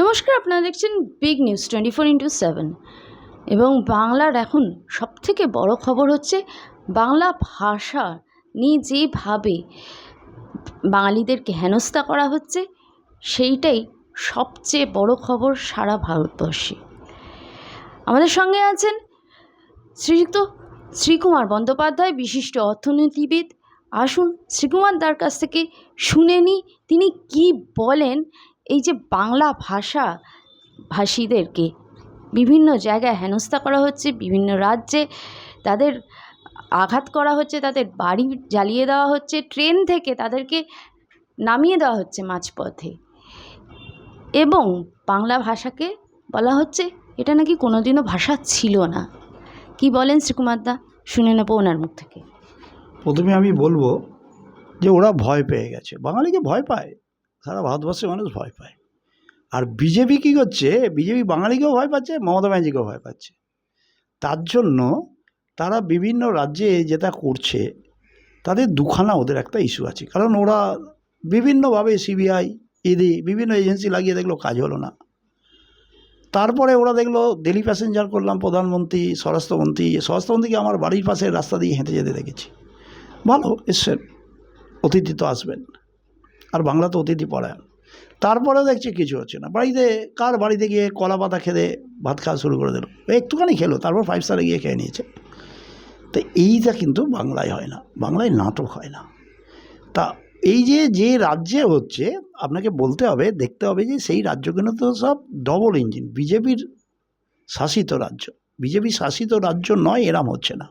নমস্কার, আপনারা দেখছেন big news twenty four into seven এবং বাংলার এখন সবথেকে বড় খবর হচ্ছে, বাংলা ভাষা নিয়ে যেভাবে বাঙালিদেরকে হেনস্থা করা হচ্ছে, সেইটাই সবচেয়ে বড় খবর সারা ভারতবর্ষে। আমাদের সঙ্গে আছেন শ্রীযুক্ত শ্রীকুমার বন্দ্যোপাধ্যায়, বিশিষ্ট অর্থনীতিবিদ। আসুন, শ্রীকুমার দার কাছ থেকে শুনে নিই, তিনি কি বলেন এই যে বাংলা ভাষা ভাষীদেরকে বিভিন্ন জায়গায় হেনস্থা করা হচ্ছে, বিভিন্ন রাজ্যে তাদের আঘাত করা হচ্ছে, তাদের বাড়ি জ্বালিয়ে দেওয়া হচ্ছে, ট্রেন থেকে তাদেরকে নামিয়ে দেওয়া হচ্ছে মাঝপথে। এবং বাংলা ভাষাকে বলা হচ্ছে, এটা নাকি কোনোদিনও ভাষা ছিল না। কি বলেন শ্রীকুমার দা? শুনে নেব ওনার মুখ থেকে। প্রথমে আমি বলব যে ওরা ভয় পেয়ে গেছে। বাঙালিকে ভয় পায়। সারা ভারতবর্ষের মানুষ ভয় পায়। আর বিজেপি কী করছে? বিজেপি বাঙালিকেও ভয় পাচ্ছে, মমতা ব্যানার্জিকেও ভয় পাচ্ছে। তার জন্য তারা বিভিন্ন রাজ্যে যেটা করছে, তাদের দুখানা ওদের একটা ইস্যু আছে। কারণ ওরা বিভিন্নভাবে সিবিআই ইডি বিভিন্ন এজেন্সি লাগিয়ে দেখল কাজ হলো না। তারপরে ওরা দেখল দিল্লি প্যাসেঞ্জার করলাম, প্রধানমন্ত্রী, স্বরাষ্ট্রমন্ত্রী, স্বরাষ্ট্রমন্ত্রীকে আমার বাড়ির পাশের রাস্তা দিয়ে হেঁটে যেতে দেখেছি। ভালো, এসছেন, অতিথি তো আসবেন। আর বাংলা তো অতিথি পড়ায় তারপরেও দেখছি কিছু হচ্ছে না। বাড়িতে কার বাড়িতে গিয়ে কলা পাতা খেতে ভাত খাওয়া শুরু করে দিল? একটুখানি খেলো, তারপর ফাইভ স্টারে গিয়ে খেয়ে নিয়েছে। তো এইটা কিন্তু বাংলায় হয় না, বাংলায় নাটক হয় না। তা এই যে যে রাজ্যে হচ্ছে, আপনাকে বলতে হবে, দেখতে হবে যে সেই রাজ্যগুলো তো সব ডবল ইঞ্জিন বিজেপির শাসিত রাজ্য। বিজেপি শাসিত রাজ্য নয়, এরাম হচ্ছে না।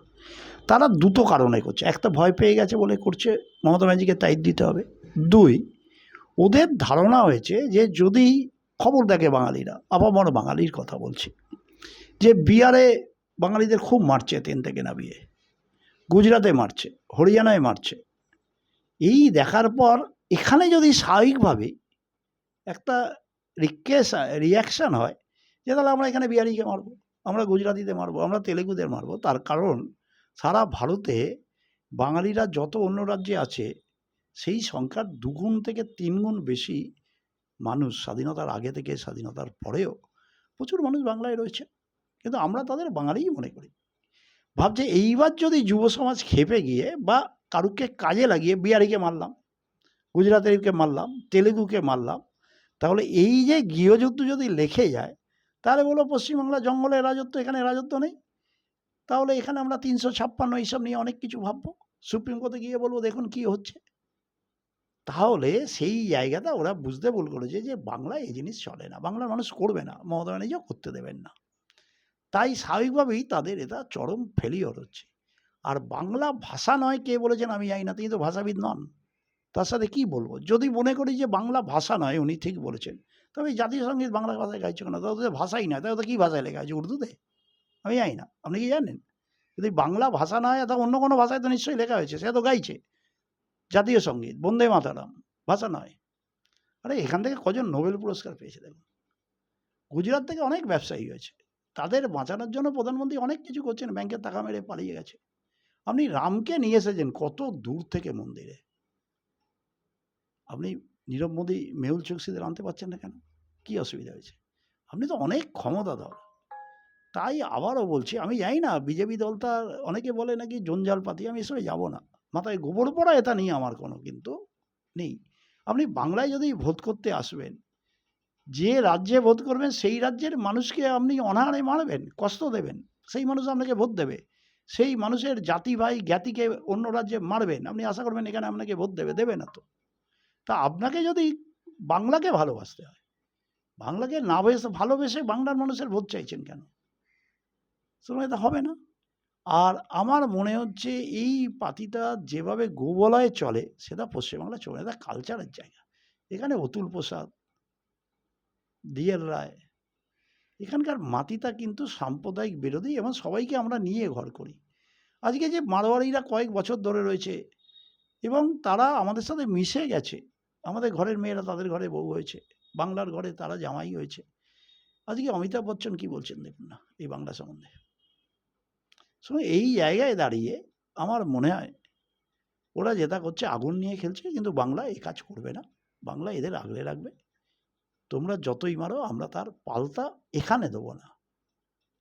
তারা দুটো কারণে করছে। একটা ভয় পেয়ে গেছে বলে করছে, মমতা ব্যানার্জিকে টাইট দিতে হবে। দুই ওদের ধারণা হয়েছে যে যদি খবর দেখে বাঙালিরা, আপামর বাঙালির কথা বলছি, যে বিহারে বাঙালিদের খুব মারছে ট্রেন থেকে নামিয়ে। গুজরাটে মারছে, হরিয়ানায় মারছে। এই দেখার পর এখানে যদি স্বাভাবিকভাবে একটা রিকোয়েস্ট রিয়াকশান হয় যে তাহলে আমরা এখানে বিহারিকে মারবো, আমরা গুজরাটিতে মারবো, আমরা তেলেগুদের মারবো, তার কারণ সারা ভারতে বাঙালিরা যত অন্য রাজ্যে আছে সেই সংখ্যার দুগুণ থেকে তিনগুণ বেশি মানুষ স্বাধীনতার আগে থেকে স্বাধীনতার পরেও প্রচুর মানুষ বাংলায় রয়েছে। কিন্তু আমরা তাদের বাঙালিই মনে করি। ভাবছে এইবার যদি যুব সমাজ খেপে গিয়ে বা কারুকে কাজে লাগিয়ে বিহারিকে মারলাম, গুজরাটেরকে মারলাম, তেলেগুকে মারলাম, তাহলে এই যে গৃহযুদ্ধ যদি লেখে যায়, তাহলে বলো পশ্চিমবাংলা জঙ্গলের রাজত্ব, এখানে রাজত্ব নেই। তাহলে এখানে আমরা তিনশো ছাপ্পান্ন এইসব নিয়ে অনেক কিছু ভাববো। সুপ্রিম কোর্টে গিয়ে বলব, দেখুন কি হচ্ছে। তাহলে সেই জায়গাটা ওরা বুঝতে ভুল করেছে যে বাংলায় এই জিনিস চলে না। বাংলার মানুষ করবে না, মমতা ব্যানার্জিও করতে দেবেন না। তাই স্বাভাবিকভাবেই তাদের এটা চরম ফেলিওর হচ্ছে। আর বাংলা ভাষা নয় কে বলেছেন আমি জানি না, তিনি তো ভাষাবিদ নন। তার সাথে কি বলব? যদি মনে করি যে বাংলা ভাষা নয়, উনি ঠিক বলেছেন। তবে জাতীয় সংগীত বাংলা ভাষায় গাইছে কেন? তাহলে তো ভাষাই নয়, তাহলে তো কী ভাষায় লেখা আছে? উর্দুতে? আমি জানি না। আপনি কি জানেন? যদি বাংলা ভাষা নয় তা অন্য কোনো ভাষায় তো নিশ্চয়ই লেখা হয়েছে, সে তো গাইছে। জাতীয় সংগীত, বন্দে মাতারাম, ভাষা নয়। আরে, এখান থেকে কজন নোবেল পুরস্কার পেয়েছে দেখুন। গুজরাট থেকে অনেক ব্যবসায়ী হয়েছে। তাদের বাঁচানোর জন্য প্রধানমন্ত্রী অনেক কিছু করছেন, ব্যাংকের টাকা মেরে পালিয়ে গেছে। আপনি রামকে নিয়ে এসেছেন, কত দূর থেকে মন্দিরে? আপনি নীরব মোদী, মেহুল চোকসিদের আনতে পারছেন না কেন? কী অসুবিধা হয়েছে? আপনি তো অনেক ক্ষমতা দল তাই আবারও বলছি, আমি জানি না, বিজেপি দলটা অনেকে বলে নাকি জঞ্জালপাতি, আমি এসবে যাব না। মাথায় গোবর পড়া এটা নিয়ে আমার কোনো কিন্তু নেই। আপনি বাংলায় যদি ভোট করতে আসবেন, যে রাজ্যে ভোট করবেন, সেই রাজ্যের মানুষকে আপনি অনাহারে মারবেন, কষ্ট দেবেন, সেই মানুষ আপনাকে ভোট দেবে, সেই মানুষের জাতি ভাই জ্ঞাতিকে অন্য রাজ্যে মারবেন, আপনি আশা করবেন এখানে আপনাকে ভোট দেবে দেবে না তো। তা আপনাকে যদি বাংলাকে ভালোবাসতে হয়, বাংলাকে না বেসে ভালোবেসে বাংলার মানুষের ভোট চাইছেন কেন? সুতরাং এটা হবে না। আর আমার মনে হচ্ছে এই পাতিটা যেভাবে গোবলয়ে চলে, সেটা পশ্চিমবাংলা চলে এটা কালচারের জায়গা। এখানে অতুল প্রসাদ ডিএল রায়, এখানকার মাটিটা কিন্তু সাম্প্রদায়িক বিরোধী এবং সবাইকে আমরা নিয়ে ঘর করি। আজকে যে মারোয়ারিরা কয়েক বছর ধরে রয়েছে এবং তারা আমাদের সাথে মিশে গেছে, আমাদের ঘরের মেয়েরা তাদের ঘরে বউ হয়েছে, বাংলার ঘরে তারা জামাই হয়েছে। আজকে অমিতাভ বচ্চন কি বলছেন দেখুন না, এই বাংলা সম্বন্ধে। শুনে এই জায়গায় দাঁড়িয়ে আমার মনে হয় ওরা যেটা করছে, আগুন নিয়ে খেলছে, কিন্তু বাংলা এই কাজ করবে না। বাংলা এদের আগলে রাখবে। তোমরা যতই মারো, আমরা তার পাল্টা এখানে দেবো না।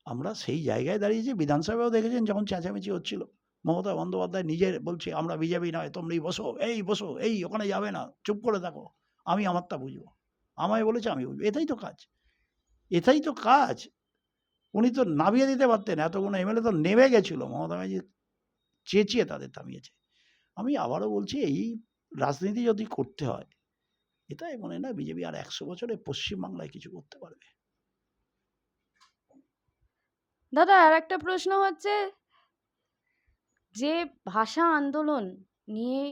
আমরা সেই জায়গায় দাঁড়িয়েছি বিধানসভাও দেখেছেন যখন চেঁচামেচি হচ্ছিল। মমতা বন্দ্যোপাধ্যায় নিজের বলছে, আমরা বিজেপি নয়, তোমরাই বসো, এই বসো, এই, ওখানে যাবে না, চুপ করে থাকো, আমি আমারটা বুঝব। আমায় বলেছে আমি বুঝব। এটাই তো কাজ। এটাই তো কাজ। উনি তো নামিয়ে দিতে পারতেন, এতগুলো এমএলএ তো নেমে গেছিল। মমতা ব্যানার্জি চেঁচিয়ে তাদের থামিয়েছে। আমি আবারও বলছি, এই রাজনীতি যদি করতে হয়, এটাই মনে না বিজেপি আর একশো বছরে পশ্চিমবাংলায় কিছু করতে পারবে? দাদা আর একটা প্রশ্ন হচ্ছে, যে ভাষা আন্দোলন নিয়ে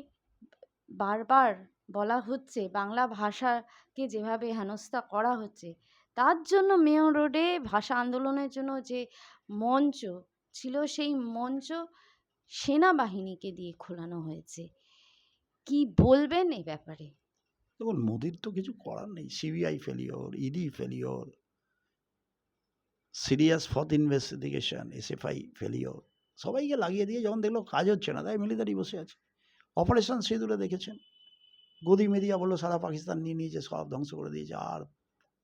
বারবার বলা হচ্ছে, বাংলা ভাষাকে যেভাবে হেনস্থা করা হচ্ছে তার জন্য মেয়র রোডে ভাষা আন্দোলনের জন্য যে মঞ্চ ছিল, সেই মঞ্চ সেনাবাহিনীকে দিয়ে খোলানো হয়েছে। কি বলবেন এই ব্যাপারে? দেখুন, মোদির তো কিছু করার নেই। CBI failure ED failure serious ফথ investigation SFI failure সবাইকে লাগিয়ে দিয়ে যখন দেখল কাজ হচ্ছে না, তাই মিলিটারি বসে আছে। অপারেশন সিঁদুরে দেখেছেন। গদি মিডিয়া বলল, সারা পাকিস্তান নিয়ে নিয়েছে, সব ধ্বংস করে দিয়েছে। আর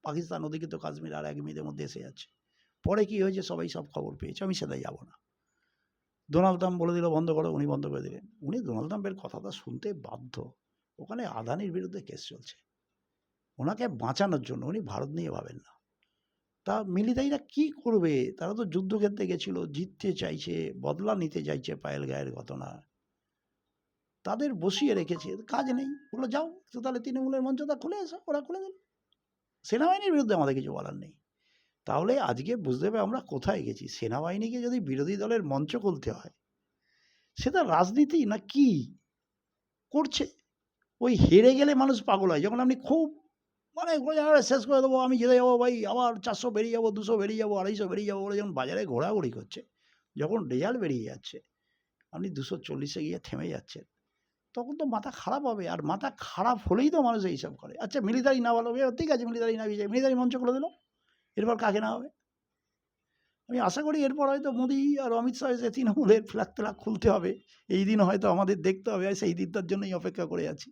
পাকিস্তান অধিকৃত কাশ্মীর আর এক মিনিটের মধ্যে এসে যাচ্ছে। পরে কি হয়েছে সবাই সব খবর পেয়েছে, আমি সেটাই যাব না। ডোনাল্ড ট্রাম্প বলে দিল, বন্ধ করো। উনি বন্ধ করে দিলেন। উনি ডোনাল্ড ট্রাম্পের কথাটা শুনতে বাধ্য। ওখানে আদানির বিরুদ্ধে কেস চলছে। ওনাকে বাঁচানোর জন্য উনি ভারত নিয়ে ভাবেন না। তা মিলিটারিরা কি করবে? তারা তো যুদ্ধক্ষেত্রে গেছিল, জিততে চাইছে, বদলা নিতে চাইছে পায়েল গায়ের ঘটনা। তাদের বসিয়ে রেখেছে, কাজ নেই। বলল, যাও তো তাহলে তৃণমূলের মঞ্চটা খুলে এসো, ওরা খুলে দিল সেনাবাহিনীর বিরুদ্ধে আমাদের কিছু বলার নেই। তাহলে আজকে বুঝতে হবে আমরা কোথায় গেছি? সেনাবাহিনীকে যদি বিরোধী দলের মঞ্চ খুলতে হয় সেটা রাজনীতি না কি করছে? ওই হেরে গেলে মানুষ পাগল হয়। যখন আপনি খুব মানে বলে, "আরে শেষ করে দেবো আমি যেতে যাব ভাই আবার চারশো বেরিয়ে যাব দুশো বেরিয়ে যাব আড়াইশো বেরিয়ে যাব বলে যখন বাজারে ঘোরাঘুরি করছে যখন রেজাল্ট বেরিয়ে যাচ্ছে আপনি দুশো চল্লিশে গিয়ে থেমে যাচ্ছেন। তখন তো মাথা খারাপ হবে। আর মাথা খারাপ হলেই তো মানুষ এইসব করে। আচ্ছা মিলিটারি না হবে ঠিক আছে মিলিটারি না বিজয়। মিলিটারি মঞ্চ করে দিল। এরপর কাকে না হবে? আমি আশা করি এরপর হয়তো মোদি আর অমিত শাহ এসে তৃণমূলের ফ্ল্যাগ ফ্ল্যাগ খুলতে হবে, এই দিন হয়তো আমাদের দেখতে হবে। সেই দিনটার জন্যই অপেক্ষা করে আছি।